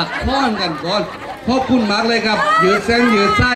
ตักข้อนกันก่อนขอบคุณมากเลยครับ ยืดเส้นยืดไส้